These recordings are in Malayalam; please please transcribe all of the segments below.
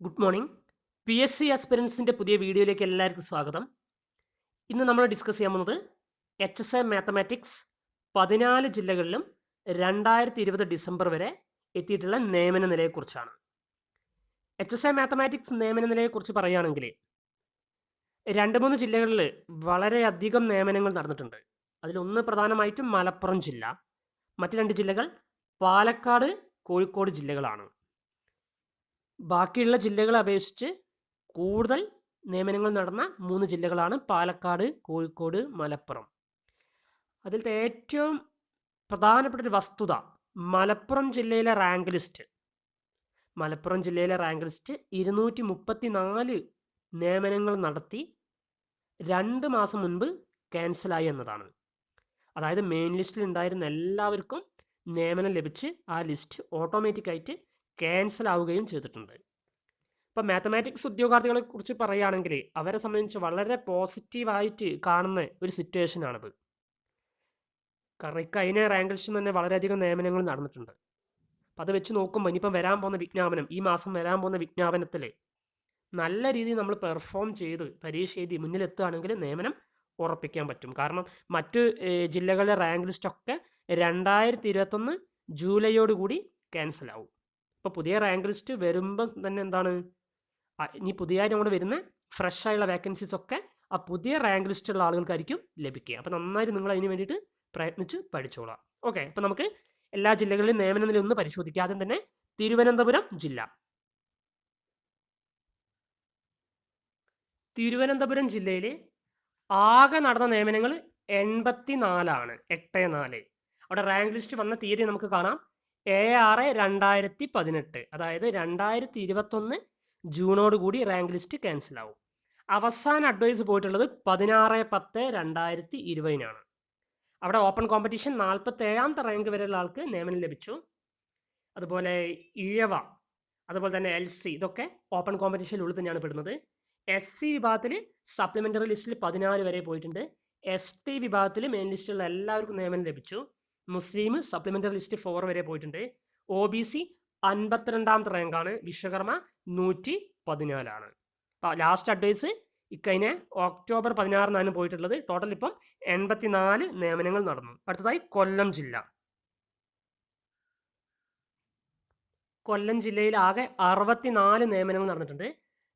Good morning P S C അസ്പിരൻസിന്റെ പുതിയ വീഡിയോയിലേക്ക് എല്ലാവർക്കും സ്വാഗതം. ഇന്ന് നമ്മൾ ഡിസ്കസ് ചെയ്യാൻ പോകുന്നത് എച്ച് എസ് എ മാത്തമാറ്റിക്സ് പതിനാല് ജില്ലകളിലും രണ്ടായിരത്തി ഇരുപത് ഡിസംബർ വരെ എത്തിയിട്ടുള്ള നിയമന നിലയെക്കുറിച്ചാണ്. എച്ച് എസ് എ മാത്തമാറ്റിക്സ് നിയമന നിലയെക്കുറിച്ച് പറയുകയാണെങ്കിൽ രണ്ട് മൂന്ന് ജില്ലകളിൽ വളരെയധികം നിയമനങ്ങൾ നടന്നിട്ടുണ്ട്. അതിലൊന്ന് പ്രധാനമായിട്ടും മലപ്പുറം ജില്ല മറ്റ് രണ്ട് ജില്ലകൾ പാലക്കാട് കോഴിക്കോട് ജില്ലകളാണ്. ബാക്കിയുള്ള ജില്ലകളെ അപേക്ഷിച്ച് കൂടുതൽ നിയമനങ്ങൾ നടന്ന മൂന്ന് ജില്ലകളാണ് പാലക്കാട് കോഴിക്കോട് മലപ്പുറം. അതിലത്തെ ഏറ്റവും പ്രധാനപ്പെട്ട ഒരു വസ്തുത മലപ്പുറം ജില്ലയിലെ റാങ്ക് ലിസ്റ്റ്. മലപ്പുറം ജില്ലയിലെ റാങ്ക് ലിസ്റ്റ് ഇരുന്നൂറ്റി മുപ്പത്തി നാല് നിയമനങ്ങൾ നടത്തി രണ്ട് മാസം മുൻപ് ക്യാൻസലായി എന്നതാണ്. അതായത് മെയിൻ ലിസ്റ്റിൽ ഉണ്ടായിരുന്ന എല്ലാവർക്കും നിയമനം ലഭിച്ച് ആ ലിസ്റ്റ് ഓട്ടോമാറ്റിക്കായിട്ട് ക്യാൻസൽ ആവുകയും ചെയ്തിട്ടുണ്ട്. ഇപ്പം മാത്തമാറ്റിക്സ് ഉദ്യോഗാർത്ഥികളെ കുറിച്ച് പറയുകയാണെങ്കിൽ അവരെ സംബന്ധിച്ച് വളരെ പോസിറ്റീവായിട്ട് കാണുന്ന ഒരു സിറ്റുവേഷൻ ആണിത്. കാരണം ഇക്കഴിഞ്ഞ റാങ്ക് ലിസ്റ്റിൽ തന്നെ വളരെയധികം നിയമനങ്ങൾ നടന്നിട്ടുണ്ട്. അപ്പം അത് വെച്ച് നോക്കുമ്പോൾ ഇനിയിപ്പം വരാൻ പോകുന്ന വിജ്ഞാപനം ഈ മാസം വരാൻ പോകുന്ന വിജ്ഞാപനത്തിൽ നല്ല രീതിയിൽ നമ്മൾ പെർഫോം ചെയ്ത് പരീക്ഷ എഴുതി മുന്നിലെത്തുകയാണെങ്കിൽ നിയമനം ഉറപ്പിക്കാൻ പറ്റും. കാരണം മറ്റു ജില്ലകളിലെ റാങ്ക് ലിസ്റ്റൊക്കെ രണ്ടായിരത്തി ഇരുപത്തൊന്ന് ജൂലൈയോടുകൂടി ക്യാൻസൽ ആവും. ഇപ്പോൾ പുതിയ റാങ്ക് ലിസ്റ്റ് വരുമ്പോൾ തന്നെ എന്താണ്? ഇനി പുതിയതായിട്ട് അങ്ങോട്ട് വരുന്ന ഫ്രഷ് ആയുള്ള വേക്കൻസീസ് ഒക്കെ ആ പുതിയ റാങ്ക് ലിസ്റ്റുള്ള ആളുകൾക്കായിരിക്കും ലഭിക്കുക. അപ്പോൾ നന്നായിട്ട് നിങ്ങൾ അതിന് വേണ്ടിയിട്ട് പ്രയത്നിച്ച് പഠിച്ചോളാം. ഓക്കെ അപ്പോൾ നമുക്ക് എല്ലാ ജില്ലകളിലും നിയമന നില ഒന്ന് പരിശോധിക്കാം. ആദ്യം തന്നെ തിരുവനന്തപുരം ജില്ല. തിരുവനന്തപുരം ജില്ലയിൽ ആകെ നടന്ന നിയമനങ്ങൾ എൺപത്തി നാലാണ് എട്ട് നാല്. അവിടെ റാങ്ക് ലിസ്റ്റ് വന്ന തീയതി നമുക്ക് കാണാം. ഏഴ് ആറ് രണ്ടായിരത്തി പതിനെട്ട് അതായത് രണ്ടായിരത്തി ഇരുപത്തൊന്ന് ജൂണോട് കൂടി റാങ്ക് ലിസ്റ്റ് ക്യാൻസൽ ആവും. അവസാന അഡ്വൈസ് പോയിട്ടുള്ളത് പതിനാറ് പത്ത് രണ്ടായിരത്തി ഇരുപതിനാണ് അവിടെ ഓപ്പൺ കോമ്പറ്റീഷൻ നാൽപ്പത്തി ഏഴാമത്തെ റാങ്ക് വരെയുള്ള ആൾക്ക് നിയമനം ലഭിച്ചു. അതുപോലെ ഇഴവ അതുപോലെ തന്നെ എൽ സി ഇതൊക്കെ ഓപ്പൺ കോമ്പറ്റീഷനിൽ ഉള്ളിൽ തന്നെയാണ് പെടുന്നത്. എസ് സി വിഭാഗത്തിൽ സപ്ലിമെന്ററി ലിസ്റ്റിൽ പതിനാല് വരെ പോയിട്ടുണ്ട്. എസ് ടി വിഭാഗത്തിൽ മെയിൻ ലിസ്റ്റിലുള്ള എല്ലാവർക്കും നിയമനം ലഭിച്ചു. മുസ്ലിം സപ്ലിമെന്ററി ലിസ്റ്റ് ഫോർ വരെ പോയിട്ടുണ്ട്. ഒ ബി സി അൻപത്തിരണ്ടാമത്തെ റാങ്കാണ് വിശ്വകർമ്മ നൂറ്റി പതിനാലാണ് ലാസ്റ്റ് അഡ്വൈസ് ഇക്കഴിഞ്ഞ ഒക്ടോബർ പതിനാറിനാണ് പോയിട്ടുള്ളത്. ടോട്ടൽ ഇപ്പം എൺപത്തിനാല് നിയമനങ്ങൾ നടന്നു. അടുത്തതായി കൊല്ലം ജില്ല. കൊല്ലം ജില്ലയിൽ ആകെ അറുപത്തിനാല് നിയമനങ്ങൾ നടന്നിട്ടുണ്ട്.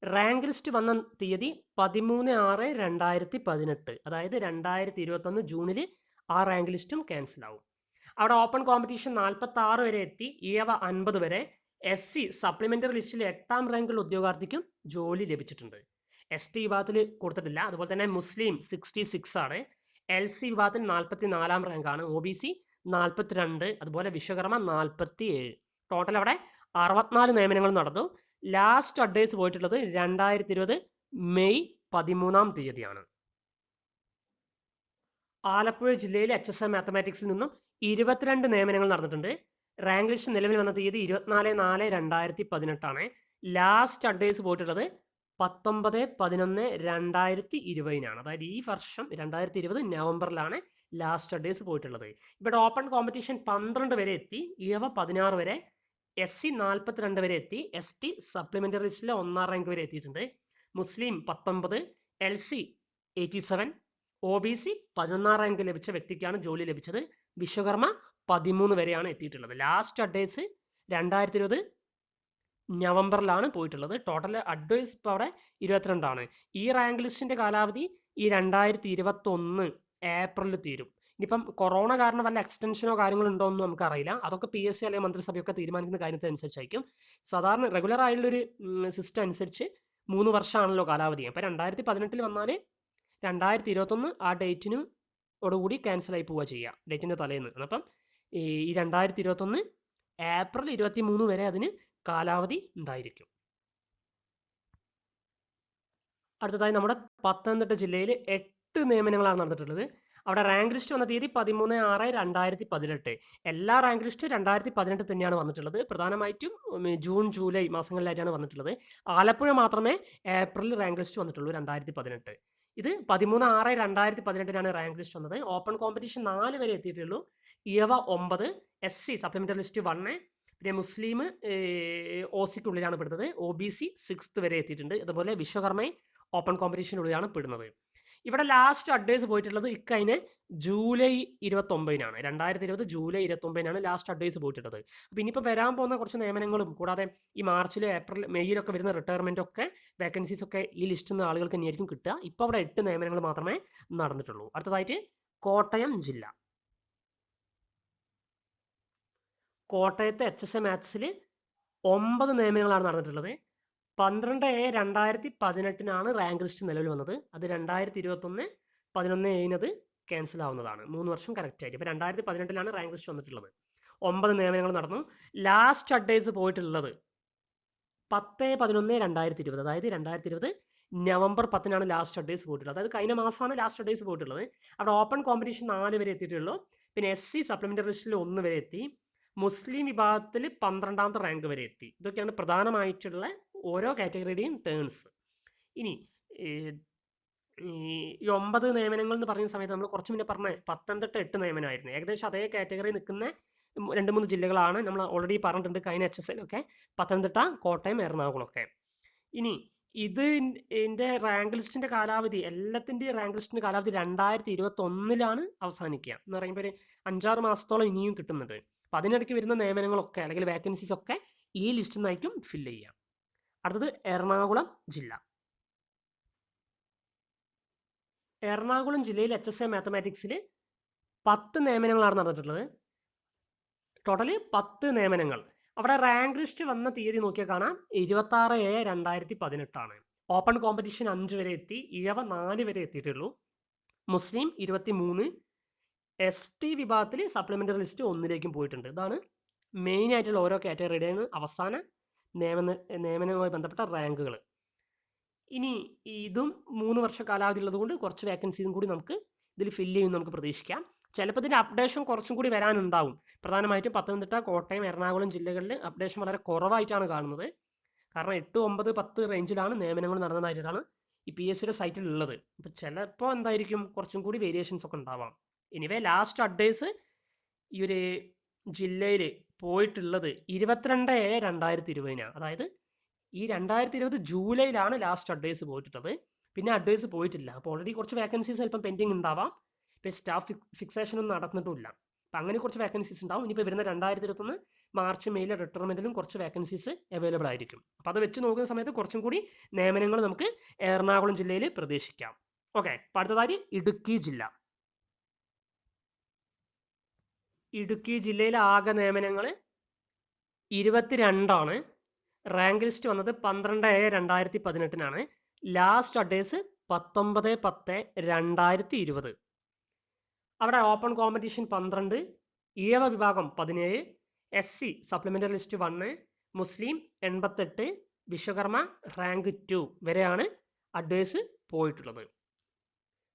റാങ്ക് ലിസ്റ്റ് വന്ന തീയതി പതിമൂന്ന് ആറ് രണ്ടായിരത്തി പതിനെട്ട്. അതായത് രണ്ടായിരത്തി ഇരുപത്തൊന്ന് ജൂണിൽ ആ റാങ്ക് ലിസ്റ്റും ക്യാൻസൽ ആവും. അവിടെ ഓപ്പൺ കോമ്പറ്റീഷൻ നാൽപ്പത്തി ആറ് വരെ എത്തി ഇയവ അൻപത് വരെ. എസ് സി സപ്ലിമെന്ററി ലിസ്റ്റിൽ എട്ടാം റാങ്കുള്ള ഉദ്യോഗാർത്ഥിക്കും ജോലി ലഭിച്ചിട്ടുണ്ട്. എസ് ടി വിഭാഗത്തിൽ കൊടുത്തിട്ടില്ല. അതുപോലെ തന്നെ മുസ്ലിം സിക്സ്റ്റി സിക്സ് ആണ്. എൽ സി വിഭാഗത്തിൽ നാൽപ്പത്തി നാലാം റാങ്കാണ് ഒ ബി സി നാൽപ്പത്തിരണ്ട് അതുപോലെ വിശ്വകർമ്മ നാൽപ്പത്തി ഏഴ് ടോട്ടൽ അവിടെ അറുപത്തിനാല് നിയമനങ്ങൾ നടന്നു. ലാസ്റ്റ് അഡ്വൈസ് പോയിട്ടുള്ളത് രണ്ടായിരത്തി ഇരുപത് മെയ് പതിമൂന്നാം തീയതിയാണ്. ആലപ്പുഴ ജില്ലയിലെ എച്ച് എസ് എ മാത്തമാറ്റിക്സിൽ നിന്നും ഇരുപത്തിരണ്ട് നിയമനങ്ങൾ നടന്നിട്ടുണ്ട്. റാങ്ക് ലിസ്റ്റ് നിലവിൽ വന്ന തീയതി ഇരുപത്തിനാല് നാല് രണ്ടായിരത്തി പതിനെട്ടാണ് ലാസ്റ്റ് അഡ്വൈസ് പോയിട്ടുള്ളത് പത്തൊമ്പത് പതിനൊന്ന് രണ്ടായിരത്തി ഇരുപതിനാണ് അതായത് ഈ വർഷം രണ്ടായിരത്തി ഇരുപത് നവംബറിലാണ് ലാസ്റ്റ് അഡ്വൈസ് പോയിട്ടുള്ളത്. ഇവിടെ ഓപ്പൺ കോമ്പറ്റീഷൻ പന്ത്രണ്ട് വരെ എത്തി. ഇവ പതിനാറ് വരെ എസ് സി നാൽപ്പത്തിരണ്ട് വരെ എത്തി. എസ് ടി സപ്ലിമെന്ററി ലിസ്റ്റിലെ ഒന്നാം റാങ്ക് വരെ എത്തിയിട്ടുണ്ട്. മുസ്ലിം പത്തൊമ്പത് L C eighty seven O B C പതിനൊന്നാം റാങ്ക് ലഭിച്ച വ്യക്തിക്കാണ് ജോലി ലഭിച്ചത്. വിശ്വകർമ്മ പതിമൂന്ന് വരെയാണ് എത്തിയിട്ടുള്ളത്. ലാസ്റ്റ് അഡ്വൈസ് രണ്ടായിരത്തി ഇരുപത് നവംബറിലാണ് പോയിട്ടുള്ളത്. ടോട്ടൽ അഡ്വൈസ് ഇപ്പോൾ അവിടെ ഇരുപത്തിരണ്ടാണ്. ഈ റാങ്ക് ലിസ്റ്റിന്റെ കാലാവധി ഈ രണ്ടായിരത്തി ഇരുപത്തൊന്ന് ഏപ്രിലിൽ തീരും. ഇനിയിപ്പം കൊറോണ കാരണം വല്ല എക്സ്റ്റൻഷനോ കാര്യങ്ങളോ ഉണ്ടോ എന്നും നമുക്കറിയില്ല. അതൊക്കെ പി എസ് സി അല്ലെങ്കിൽ മന്ത്രിസഭയൊക്കെ തീരുമാനിക്കുന്ന കാര്യത്തിനനുസരിച്ചായിരിക്കും. സാധാരണ റെഗുലർ ആയിട്ടുള്ളൊരു സിസ്റ്റം അനുസരിച്ച് മൂന്ന് വർഷമാണല്ലോ കാലാവധി. അപ്പം രണ്ടായിരത്തി പതിനെട്ടിൽ വന്നാൽ രണ്ടായിരത്തി ഇരുപത്തൊന്ന് ആ ഡേറ്റിനും ഓടുകൂടി ക്യാൻസലായി പോവുക ചെയ്യുക ഡേറ്റിന്റെ തലേന്ന്. അപ്പം ഈ രണ്ടായിരത്തി ഇരുപത്തൊന്ന് ഏപ്രിൽ ഇരുപത്തി മൂന്ന് വരെ അതിന് കാലാവധി ഉണ്ടായിരിക്കും. അടുത്തതായി നമ്മുടെ പത്തനംതിട്ട ജില്ലയിൽ എട്ട് നിയമനങ്ങളാണ് നടന്നിട്ടുള്ളത്. അവിടെ റാങ്ക് ലിസ്റ്റ് വന്ന തീയതി പതിമൂന്ന് ആറ് രണ്ടായിരത്തി പതിനെട്ട് എല്ലാ റാങ്ക് ലിസ്റ്റും രണ്ടായിരത്തി പതിനെട്ട് തന്നെയാണ് വന്നിട്ടുള്ളത്. പ്രധാനമായിട്ടും ജൂൺ ജൂലൈ മാസങ്ങളിലായിട്ടാണ് വന്നിട്ടുള്ളത്. ആലപ്പുഴ മാത്രമേ ഏപ്രിൽ റാങ്ക് ലിസ്റ്റ് വന്നിട്ടുള്ളൂ രണ്ടായിരത്തി പതിനെട്ട് ഇത് പതിമൂന്ന് ആറ് രണ്ടായിരത്തി പതിനെട്ടിനാണ് റാങ്ക് ലിസ്റ്റ് വന്നത്. ഓപ്പൺ കോമ്പറ്റീഷൻ നാല് വരെ എത്തിയിട്ടുള്ളൂ. ഇയവ ഒമ്പത് S C supplementary list one പിന്നെ മുസ്ലിം ഒ സിക്കുള്ളിലാണ് പെടുന്നത്. ഒ ബി സി സിക്സ്ത് വരെ എത്തിയിട്ടുണ്ട്. അതുപോലെ വിശ്വകർമ്മയും ഓപ്പൺ കോമ്പറ്റീഷനുള്ളിലാണ് പെടുന്നത്. ഇവിടെ ലാസ്റ്റ് അഡ്വൈസ് പോയിട്ടുള്ളത് ഇക്കഴിഞ്ഞ് ജൂലൈ ഇരുപത്തൊമ്പതിനാണ്. രണ്ടായിരത്തി ഇരുപത് ജൂലൈ ഇരുപത്തൊമ്പതിനാണ് ലാസ്റ്റ് അഡ്വൈസ് പോയിട്ടുള്ളത്. അപ്പം ഇനിയിപ്പോൾ വരാൻ പോകുന്ന കുറച്ച് നിയമനങ്ങളും കൂടാതെ ഈ മാർച്ചിൽ ഏപ്രിൽ മെയ്യിലൊക്കെ വരുന്ന റിട്ടയർമെന്റ് ഒക്കെ വേക്കൻസീസ് ഒക്കെ ഈ ലിസ്റ്റിൽ നിന്ന് ആളുകൾക്ക് തന്നെയായിരിക്കും കിട്ടുക. ഇപ്പോൾ അവിടെ എട്ട് നിയമനങ്ങൾ മാത്രമേ നടന്നിട്ടുള്ളൂ. അടുത്തതായിട്ട് കോട്ടയം ജില്ല. കോട്ടയത്തെ എച്ച് എസ് എ മാത്സിൽ ഒമ്പത് നിയമനങ്ങളാണ് നടന്നിട്ടുള്ളത്. പന്ത്രണ്ട് എ രണ്ടായിരത്തി പതിനെട്ടിനാണ് റാങ്ക് ലിസ്റ്റ് നിലവിൽ വന്നത്. അത് രണ്ടായിരത്തി ഇരുപത്തൊന്ന് പതിനൊന്ന് ഏഴിനത് ക്യാൻസൽ ആവുന്നതാണ്. മൂന്ന് വർഷം കറക്റ്റ് ആയിട്ട് ഇപ്പോൾ രണ്ടായിരത്തി പതിനെട്ടിലാണ് റാങ്ക് ലിസ്റ്റ് വന്നിട്ടുള്ളത്. ഒമ്പത് നിയമനങ്ങൾ നടന്നു. ലാസ്റ്റ് അഡ്വൈസ് പോയിട്ടുള്ളത് പത്ത് പതിനൊന്ന് രണ്ടായിരത്തി ഇരുപത് അതായത് രണ്ടായിരത്തി ഇരുപത് നവംബർ പത്തിനാണ് ലാസ്റ്റ് അഡ്വൈസ് പോയിട്ടുള്ളത്. അതായത് കഴിഞ്ഞ മാസമാണ് ലാസ്റ്റ് അഡ്വൈസ് പോയിട്ടുള്ളത്. അവിടെ ഓപ്പൺ കോമ്പറ്റീഷൻ നാല് വരെ എത്തിയിട്ടുള്ളൂ. പിന്നെ എസ് സി സപ്ലിമെന്ററി ലിസ്റ്റിൽ ഒന്ന് വരെ എത്തി. മുസ്ലിം വിഭാഗത്തിൽ പന്ത്രണ്ടാമത്തെ റാങ്ക് വരെ എത്തി. ഇതൊക്കെയാണ് പ്രധാനമായിട്ടുള്ള ഓരോ കാറ്റഗറിയുടെയും ടേൺസ്. ഇനി ഈ ഒമ്പത് നിയമനങ്ങൾ എന്ന് പറയുന്ന സമയത്ത് നമ്മൾ കുറച്ച് മുന്നേ പറഞ്ഞ പത്തനംതിട്ട എട്ട് നിയമനമായിരുന്നു. ഏകദേശം അതേ കാറ്റഗറി നിൽക്കുന്ന രണ്ട് മൂന്ന് ജില്ലകളാണ് നമ്മൾ ഓൾറെഡി പറഞ്ഞിട്ടുണ്ട് കഴിഞ്ഞ എച്ച് എസ് എല്ലൊക്കെ പത്തനംതിട്ട കോട്ടയം എറണാകുളം ഒക്കെ. ഇനി ഇത് എന്റെ റാങ്ക് ലിസ്റ്റിന്റെ കാലാവധി എല്ലാത്തിന്റെയും റാങ്ക് ലിസ്റ്റിന്റെ കാലാവധി രണ്ടായിരത്തി ഇരുപത്തി ഒന്നിലാണ് അവസാനിക്കുക. എന്ന് പറയുമ്പോൾ ഒരു അഞ്ചാറ് മാസത്തോളം ഇനിയും കിട്ടുന്നുണ്ട്. അപ്പം അതിനിടയ്ക്ക് വരുന്ന നിയമനങ്ങളൊക്കെ അല്ലെങ്കിൽ വേക്കൻസീസ് ഒക്കെ ഈ ലിസ്റ്റിൽ നിന്നായിരിക്കും ഫില്ല് ചെയ്യുക. അടുത്തത് എറണാകുളം ജില്ല. എറണാകുളം ജില്ലയിൽ എച്ച് എസ് എ മാത്തമാറ്റിക്സിൽ പത്ത് നിയമനങ്ങളാണ് നടന്നിട്ടുള്ളത്. ടോട്ടൽ പത്ത് നിയമനങ്ങൾ. അവിടെ റാങ്ക് ലിസ്റ്റ് വന്ന തീയതി നോക്കിയാൽ കാണാം. ഇരുപത്തി ആറ് ഏ രണ്ടായിരത്തി പതിനെട്ടാണ് ഓപ്പൺ കോമ്പറ്റീഷൻ അഞ്ച് വരെ എത്തി. ഇഴവ നാല് വരെ എത്തിയിട്ടുള്ളൂ. മുസ്ലിം ഇരുപത്തി മൂന്ന് എസ് ടി വിഭാഗത്തിൽ സപ്ലിമെന്ററി ലിസ്റ്റ് ഒന്നിലേക്കും പോയിട്ടുണ്ട്. ഇതാണ് മെയിൻ ആയിട്ടുള്ള ഓരോ കാറ്റഗറിയുടെയും അവസാന നിയമന നിയമനവുമായി ബന്ധപ്പെട്ട റാങ്കുകൾ ഇനി ഇതും മൂന്ന് വർഷ കാലാവധി ഉള്ളതുകൊണ്ട് കുറച്ച് വേക്കൻസീസും കൂടി നമുക്ക് ഇതിൽ ഫില്ല് ചെയ്യുമെന്ന് നമുക്ക് പ്രതീക്ഷിക്കാം. ചിലപ്പോൾ ഇതിന്റെ അപ്ഡേഷൻ കുറച്ചും കൂടി വരാനുണ്ടാവും. പ്രധാനമായിട്ടും പത്തനംതിട്ട കോട്ടയം എറണാകുളം ജില്ലകളിൽ അപ്ഡേഷൻ വളരെ കുറവായിട്ടാണ് കാണുന്നത്. കാരണം എട്ട് ഒമ്പത് പത്ത് റേഞ്ചിലാണ് നിയമനങ്ങൾ നടന്നതായിട്ടാണ് ഈ പി എസ് സിയുടെ സൈറ്റിൽ ഉള്ളത്. അപ്പോൾ ചിലപ്പോൾ എന്തായിരിക്കും? കുറച്ചും കൂടി വേരിയേഷൻസ് ഒക്കെ ഉണ്ടാവാം. എനിവേ ലാസ്റ്റ് അഡ്വൈസ് ഈ ഒരു ജില്ലയിൽ പോയിട്ടുള്ളത് ഇരുപത്തിരണ്ട് ഏഴ് രണ്ടായിരത്തി ഇരുപതിനാണ് അതായത് ഈ രണ്ടായിരത്തി ഇരുപത് ജൂലൈയിലാണ് ലാസ്റ്റ് അഡ്വൈസ് പോയിട്ടുള്ളത്. പിന്നെ അഡ്വൈസ് പോയിട്ടില്ല. അപ്പോൾ ഓൾറെഡി കുറച്ച് വേക്കൻസീസ് ചിലപ്പം പെൻഡിങ് ഉണ്ടാവാം. ഇപ്പോൾ സ്റ്റാഫ് ഫിക്സേഷൻ ഒന്നും നടന്നിട്ടില്ല അപ്പം അങ്ങനെ കുറച്ച് വേക്കൻസീസ് ഉണ്ടാവും. ഇനിയിപ്പോൾ വരുന്ന രണ്ടായിരത്തി ഇരുപത്തൊന്ന് മാർച്ച് മെയിലെ റിട്ടയർമെന്റിലും കുറച്ച് വേക്കൻസീസ് അവൈലബിൾ ആയിരിക്കും. അപ്പോൾ അത് വെച്ച് നോക്കുന്ന സമയത്ത് കുറച്ചും കൂടി നിയമനങ്ങൾ നമുക്ക് എറണാകുളം ജില്ലയിൽ പ്രതീക്ഷിക്കാം. ഓക്കെ അടുത്തതായി ഇടുക്കി ജില്ല. ഇടുക്കി ജില്ലയിലെ ആകെ നിയമനങ്ങൾ ഇരുപത്തിരണ്ടാണ്. റാങ്ക് ലിസ്റ്റ് വന്നത് പന്ത്രണ്ട് ഏഴ് രണ്ടായിരത്തി പതിനെട്ടിനാണ് ലാസ്റ്റ് അഡേഴ്സ് പത്തൊമ്പത് പത്ത് രണ്ടായിരത്തി ഇരുപത് അവിടെ ഓപ്പൺ കോമ്പറ്റീഷൻ പന്ത്രണ്ട് ഈഴവ വിഭാഗം പതിനേഴ് S C supplementary list one മുസ്ലിം എൺപത്തെട്ട് വിശ്വകർമ്മ റാങ്ക് ടു വരെയാണ് അഡ്വൈസ് പോയിട്ടുള്ളത്.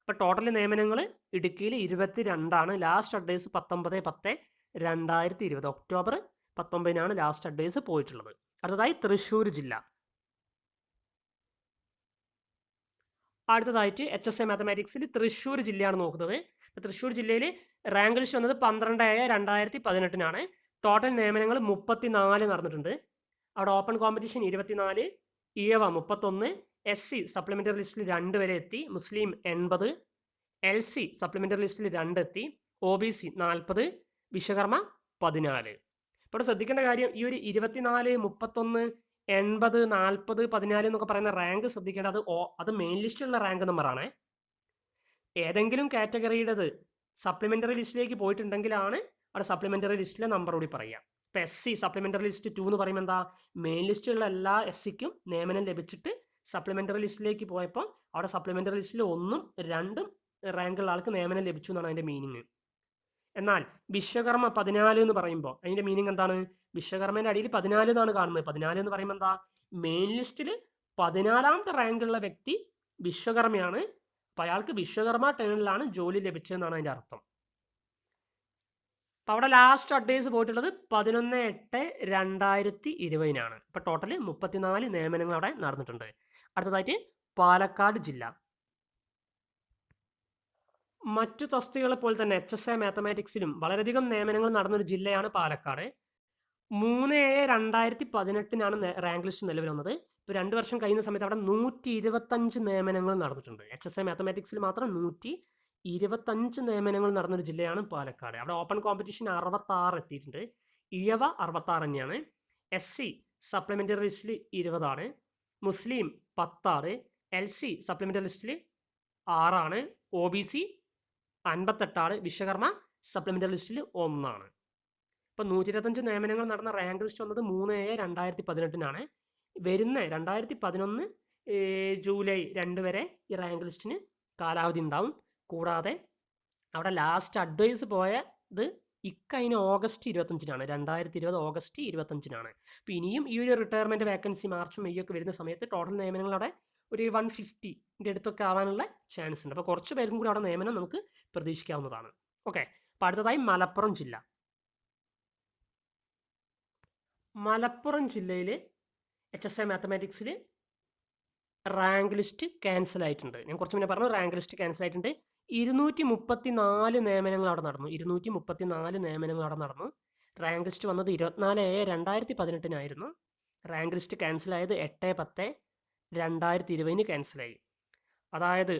ഇപ്പോൾ ടോട്ടൽ നിയമനങ്ങൾ ഇടുക്കിയിൽ ഇരുപത്തി രണ്ടാണ് ലാസ്റ്റ് അഡ്വൈസ് പത്തൊമ്പത് പത്ത് രണ്ടായിരത്തി ഇരുപത് ഒക്ടോബർ പത്തൊമ്പതിനാണ് ലാസ്റ്റ് അഡ്വൈസ് പോയിട്ടുള്ളത്. അടുത്തതായി തൃശ്ശൂർ ജില്ല. അടുത്തതായിട്ട് എച്ച് എസ് എ മാത്തമാറ്റിക്സിൽ തൃശ്ശൂർ ജില്ലയാണ് നോക്കുന്നത്. തൃശ്ശൂർ ജില്ലയിൽ റാങ്ക് ലിസ്റ്റ് വന്നത് പന്ത്രണ്ട് ഏഴ് രണ്ടായിരത്തി പതിനെട്ടിനാണ് ടോട്ടൽ നിയമനങ്ങൾ മുപ്പത്തിനാല് നടന്നിട്ടുണ്ട്. അവിടെ ഓപ്പൺ കോമ്പറ്റീഷൻ ഇരുപത്തിനാല് ഇയവ മുപ്പത്തൊന്ന് എസ് സി സപ്ലിമെന്ററി ലിസ്റ്റിൽ രണ്ട് വരെ എത്തി. മുസ്ലിം എൺപത്. എൽ സി സപ്ലിമെന്ററി ലിസ്റ്റിൽ രണ്ട് എത്തി. ഒ ബി സി നാൽപ്പത് വിശ്വകർമ്മ പതിനാല്. ഇപ്പോൾ ശ്രദ്ധിക്കേണ്ട കാര്യം ഈ ഒരു ഇരുപത്തിനാല് മുപ്പത്തൊന്ന് എൺപത് നാൽപ്പത് പതിനാല് എന്നൊക്കെ പറയുന്ന റാങ്ക് ശ്രദ്ധിക്കേണ്ടത് ഓ അത് മെയിൻ ലിസ്റ്റിലുള്ള റാങ്ക് നമ്പറാണ് ഏതെങ്കിലും കാറ്റഗറിയുടേത് സപ്ലിമെന്ററി ലിസ്റ്റിലേക്ക് പോയിട്ടുണ്ടെങ്കിലാണ് അവിടെ സപ്ലിമെന്ററി ലിസ്റ്റിലെ നമ്പർ കൂടി പറയുക. ഇപ്പം S C supplementary list two എന്ന് പറയുമ്പോൾ എന്താ? മെയിൻ ലിസ്റ്റിലുള്ള എല്ലാ എസ് സിക്കും നിയമനം ലഭിച്ചിട്ട് സപ്ലിമെന്ററി ലിസ്റ്റിലേക്ക് പോയപ്പോൾ അവിടെ സപ്ലിമെന്ററി ലിസ്റ്റിൽ ഒന്നും രണ്ടും റാങ്കുള്ള ആൾക്ക് നിയമനം ലഭിച്ചു എന്നാണ് അതിന്റെ മീനിങ് എന്നാൽ വിശ്വകർമ്മ പതിനാല് എന്ന് പറയുമ്പോൾ അതിന്റെ മീനിങ് എന്താണ്? വിശ്വകർമ്മേന്റെ അടിയിൽ പതിനാല് എന്നാണ് കാണുന്നത്. പതിനാല് എന്ന് പറയുമ്പോൾ എന്താ? മെയിൻ ലിസ്റ്റിൽ പതിനാലാമത്തെ റാങ്കുള്ള വ്യക്തി വിശ്വകർമ്മയാണ്. അപ്പം അയാൾക്ക് വിശ്വകർമ്മ ടേണിലാണ് ജോലി ലഭിച്ചതെന്നാണ് അതിന്റെ അർത്ഥം. അപ്പം അവിടെ ലാസ്റ്റ് അഡ്വൈസ് പോയിട്ടുള്ളത് പതിനൊന്ന് എട്ട് രണ്ടായിരത്തി ഇരുപതിനാണ്. ഇപ്പം ടോട്ടൽ മുപ്പത്തിനാല് നിയമനങ്ങൾ അവിടെ നടന്നിട്ടുണ്ട്. അടുത്തതായിട്ട് പാലക്കാട് ജില്ല. മറ്റു തസ്തികളെ പോലെ തന്നെ എച്ച് എസ് എ മാത്തമാറ്റിക്സിലും വളരെയധികം നിയമനങ്ങൾ നടന്നൊരു ജില്ലയാണ് പാലക്കാട്. മൂന്ന് ഏഴ് രണ്ടായിരത്തി പതിനെട്ടിനാണ് റാങ്ക് ലിസ്റ്റ് നിലവിൽ വന്നത്. ഇപ്പോൾ രണ്ട് വർഷം കഴിയുന്ന സമയത്ത് അവിടെ നൂറ്റി ഇരുപത്തഞ്ച് നിയമനങ്ങൾ നടന്നിട്ടുണ്ട്. എച്ച് എസ് എ മാത്തമാറ്റിക്സിൽ മാത്രം നൂറ്റി ഇരുപത്തഞ്ച് നിയമനങ്ങൾ നടന്നൊരു ജില്ലയാണ് പാലക്കാട്. അവിടെ ഓപ്പൺ കോമ്പറ്റീഷൻ അറുപത്താറ് എത്തിയിട്ടുണ്ട്. ഇഴവ അറുപത്താറ് തന്നെയാണ്. എസ് സി സപ്ലിമെന്ററി ലിസ്റ്റിൽ ഇരുപതാണ്. മുസ്ലിം പത്താണ് എൽ സി സപ്ലിമെന്ററി ലിസ്റ്റിൽ ആറാണ് ഒ ബി സി അൻപത്തെട്ടാണ് വിശ്വകർമ്മ സപ്ലിമെന്ററി ലിസ്റ്റിൽ ഒന്നാണ്. ഇപ്പം നൂറ്റി ഇരുപത്തഞ്ച് നിയമനങ്ങൾ നടന്ന റാങ്ക് ലിസ്റ്റ് വന്നത് മൂന്ന് ഏഴ് രണ്ടായിരത്തി പതിനെട്ടിനാണ് വരുന്ന രണ്ടായിരത്തി പതിനൊന്ന് ജൂലൈ രണ്ട് വരെ ഈ റാങ്ക് ലിസ്റ്റിന് കാലാവധി ഉണ്ടാവും. കൂടാതെ അവിടെ ലാസ്റ്റ് അഡ്വൈസ് പോയത് ഇക്കഴിഞ്ഞ ഓഗസ്റ്റ് ഇരുപത്തഞ്ചിനാണ്. രണ്ടായിരത്തി ഇരുപത് ഓഗസ്റ്റ് ഇരുപത്തഞ്ചിനാണ്. അപ്പോൾ ഇനിയും ഈ ഒരു റിട്ടയർമെന്റ് വേക്കൻസി മാർച്ച് മെയ് ഒക്കെ വരുന്ന സമയത്ത് ടോട്ടൽ നിയമനങ്ങൾ അവിടെ ഒരു വൺ ഫിഫ്റ്റിന്റെ അടുത്തൊക്കെ ആവാനുള്ള ചാൻസ് ഉണ്ട്. അപ്പോൾ കുറച്ച് പേർക്കും കൂടി അവിടെ നിയമനം നമുക്ക് പ്രതീക്ഷിക്കാവുന്നതാണ്. ഓക്കെ അപ്പോൾ അടുത്തതായി മലപ്പുറം ജില്ല. മലപ്പുറം ജില്ലയിൽ എച്ച് എസ് എ മാത്തമാറ്റിക്സിൽ റാങ്ക് ലിസ്റ്റ് ക്യാൻസൽ ആയിട്ടുണ്ട്. ഞാൻ കുറച്ച് മുന്നേ പറഞ്ഞു റാങ്ക് ലിസ്റ്റ് ക്യാൻസൽ ആയിട്ടുണ്ട്. ഇരുന്നൂറ്റി മുപ്പത്തി നാല് നിയമനങ്ങൾ അവിടെ നടന്നു. ഇരുന്നൂറ്റി മുപ്പത്തി നാല് നിയമനങ്ങൾ അവിടെ നടന്നു. റാങ്ക് ലിസ്റ്റ് വന്നത് ഇരുപത്തിനാല് ഏഴ് രണ്ടായിരത്തി പതിനെട്ടിനായിരുന്നു റാങ്ക് ലിസ്റ്റ് ക്യാൻസൽ ആയത് എട്ട് പത്ത് രണ്ടായിരത്തി ഇരുപതിന് ക്യാൻസലായി അതായത്